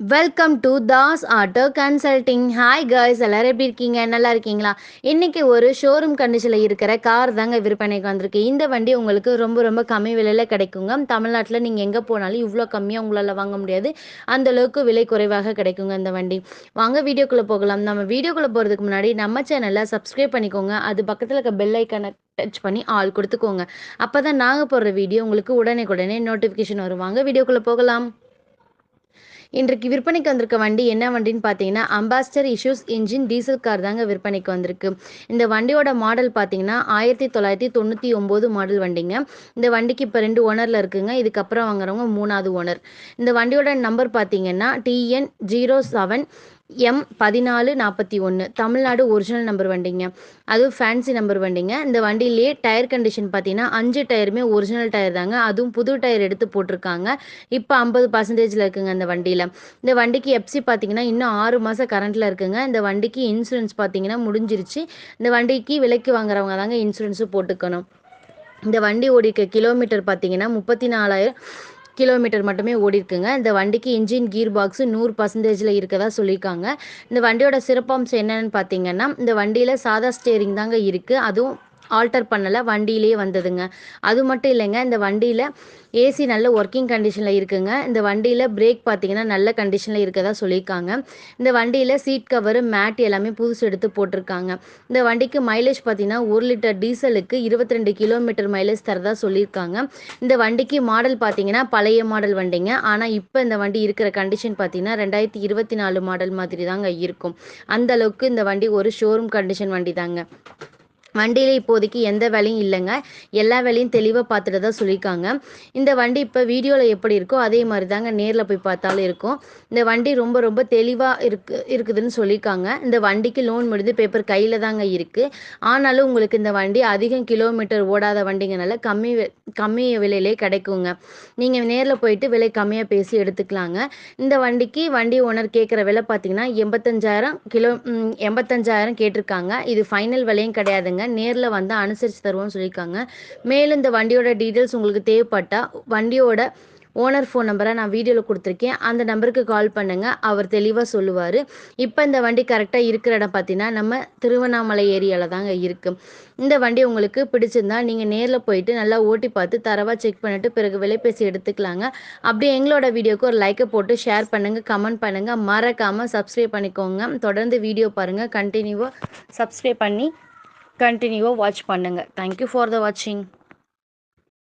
Welcome to Das auto consulting hi girls எல்லாரும் எப்படி இருக்கீங்க? நல்லா இருக்கீங்களா? இன்னைக்கு ஒரு ஷோரூம் கண்டிஷனில் இருக்கிற கார் தாங்க விற்பனைக்கு வந்திருக்கு. இந்த வண்டி உங்களுக்கு ரொம்ப ரொம்ப கம்மி விலையில் கிடைக்குங்க. தமிழ்நாட்டில் நீங்கள் எங்கே போனாலும் இவ்வளோ கம்மியாக உங்களால் வாங்க முடியாது. அந்த அளவுக்கு விலை குறைவாக கிடைக்குங்க இந்த வண்டி. வாங்க வீடியோக்குள்ளே போகலாம். நம்ம வீடியோக்குள்ளே போகிறதுக்கு முன்னாடி நம்ம சேனலை சப்ஸ்கிரைப் பண்ணிக்கோங்க. அது பக்கத்தில் இருக்க பெல் ஐக்கனை டச் பண்ணி ஆள் கொடுத்துக்கோங்க. அப்போ தான் நாங்கள் போடுற வீடியோ உங்களுக்கு உடனே உடனே நோட்டிஃபிகேஷன் வருவாங்க வீடியோக்குள்ளே போகலாம். இன்றைக்கு விற்பனைக்கு வந்திருக்க வண்டி என்ன வண்டின்னு பார்த்தீங்கன்னா Ambassador issues engine diesel car தாங்க விற்பனைக்கு வந்திருக்கு. இந்த வண்டியோட மாடல் பார்த்தீங்கன்னா ஆயிரத்தி தொள்ளாயிரத்தி தொண்ணூற்றி ஒம்பது மாடல் வண்டிங்க. இந்த வண்டிக்கு இப்போ ரெண்டு ஓனரில் இருக்குங்க. இதுக்கப்புறம் வாங்குறவங்க மூணாவது ஓனர் இந்த வண்டியோட நம்பர் பார்த்தீங்கன்னா டிஎன் ஜீரோ செவன் எம் பதினாலு நாற்பத்தி ஒன்று தமிழ்நாடு ஒரிஜினல் நம்பர் வண்டிங்க. அதுவும் ஃபேன்சி நம்பர் வண்டிங்க. இந்த வண்டியிலேயே டயர் கண்டிஷன் பார்த்தீங்கன்னா அஞ்சு டயருமே ஒரிஜினல் டயர் தாங்க. அதுவும் புது டயர் எடுத்து போட்டிருக்காங்க. இப்போ ஐம்பது பர்சன்டேஜில் இருக்குங்க இந்த வண்டியில். இந்த வண்டிக்கு எப்சி பார்த்தீங்கன்னா இன்னும் ஆறு மாதம் கரண்ட்டில் இருக்குங்க. இந்த வண்டிக்கு இன்சூரன்ஸ் பார்த்தீங்கன்னா முடிஞ்சிருச்சு. இந்த வண்டிக்கு விலைக்கு வாங்குறவங்க தாங்க இன்சூரன்ஸும் போட்டுக்கணும். இந்த வண்டி ஓடிக்க கிலோமீட்டர் பார்த்தீங்கன்னா முப்பத்தி நாலாயிரம் கிலோமீட்டர் மட்டுமே ஓடிருக்குங்க. இந்த வண்டிக்கு இன்ஜின் கீர் பாக்ஸு நூறு பர்சன்டேஜில் இருக்கதா சொல்லியிருக்காங்க இந்த வண்டியோட சிறப்பம்சம் என்னென்னு பார்த்தீங்கன்னா இந்த வண்டியில் சாதா ஸ்டேரிங் தாங்க இருக்குது அதுவும் ஆல்டர் பண்ணலை வண்டியிலே வந்ததுங்க. அது மட்டும் இல்லைங்க இந்த வண்டியில் ஏசி நல்ல ஒர்க்கிங் கண்டிஷனில் இருக்குங்க. இந்த வண்டியில் பிரேக் பார்த்தீங்கன்னா நல்ல கண்டிஷனில் இருக்கதா சொல்லியிருக்காங்க. இந்த வண்டியில் சீட் கவரு மேட் எல்லாமே புதுசு எடுத்து போட்டிருக்காங்க. இந்த வண்டிக்கு மைலேஜ் பார்த்தீங்கன்னா ஒரு லிட்டர் டீசலுக்கு இருபத்தி ரெண்டு கிலோமீட்டர் மைலேஜ் தரதா சொல்லியிருக்காங்க. இந்த வண்டிக்கு மாடல் பார்த்தீங்கன்னா பழைய மாடல் வண்டிங்க. ஆனால் இப்போ இந்த வண்டி இருக்கிற கண்டிஷன் பார்த்தீங்கன்னா ரெண்டாயிரத்தி இருபத்தி நாலு மாடல் மாதிரி தாங்க இருக்கும். அந்த அளவுக்கு இந்த வண்டி ஒரு ஷோரூம் கண்டிஷன் வண்டி தாங்க வண்டியில் இப்போதைக்கு எந்த வேலையும் இல்லைங்க. எல்லா வேலையும் தெளிவாக பார்த்துட்டு தான் சொல்லியிருக்காங்க. இந்த வண்டி இப்போ வீடியோவில் எப்படி இருக்கோ அதே மாதிரி தாங்க நேரில் போய் பார்த்தாலும் இருக்கும். இந்த வண்டி ரொம்ப ரொம்ப தெளிவாக இருக்கு இருக்குதுன்னு சொல்லியிருக்காங்க. இந்த வண்டிக்கு லோன் முடிந்து பேப்பர் கையில் தாங்க இருக்குது ஆனாலும் உங்களுக்கு இந்த வண்டி அதிகம் கிலோமீட்டர் ஓடாத வண்டிங்கனால கம்மி கம்மி விலையிலே கிடைக்குங்க. நீங்கள் நேரில் போயிட்டு விலை கம்மியாக பேசி எடுத்துக்கலாங்க. இந்த வண்டிக்கு வண்டி ஓனர் கேட்குற விலை பார்த்தீங்கன்னா எண்பத்தஞ்சாயிரம் கிலோ எண்பத்தஞ்சாயிரம் கேட்டிருக்காங்க. இது ஃபைனல் விலையும் கிடையாதுங்க. நேரில் வந்து அனுசரித்து தருவோம்னு சொல்லியிருக்காங்க. மேலும் இந்த வண்டியோட டீட்டெயில்ஸ் உங்களுக்கு தேவைப்பட்டால் வண்டியோட ஓனர் ஃபோன் நம்பரை நான் வீடியோவில் கொடுத்துருக்கேன். அந்த நம்பருக்கு கால் பண்ணுங்கள் அவர் தெளிவாக சொல்லுவார். இப்போ இந்த வண்டி கரெக்டாக இருக்கிற இடம் பார்த்தீங்கன்னா நம்ம திருவண்ணாமலை ஏரியாவில் தாங்க இருக்குது இந்த வண்டி உங்களுக்கு பிடிச்சிருந்தா நீங்கள் நேரில் போயிட்டு நல்லா ஓட்டி பார்த்து தரவாக செக் பண்ணிவிட்டு பிறகு விலைபேசி எடுத்துக்கலாங்க. அப்படியே எங்களோட வீடியோக்கு ஒரு லைக்கை போட்டு ஷேர் பண்ணுங்கள் கமெண்ட் பண்ணுங்கள் மறக்காமல் சப்ஸ்கிரைப் பண்ணிக்கோங்க. தொடர்ந்து வீடியோ பாருங்கள் கண்டினியூவாக சப்ஸ்கிரைப் பண்ணி கண்டினியூவாக வாட்ச் பண்ணுங்கள் தேங்க்யூ ஃபார் த வாட்சிங்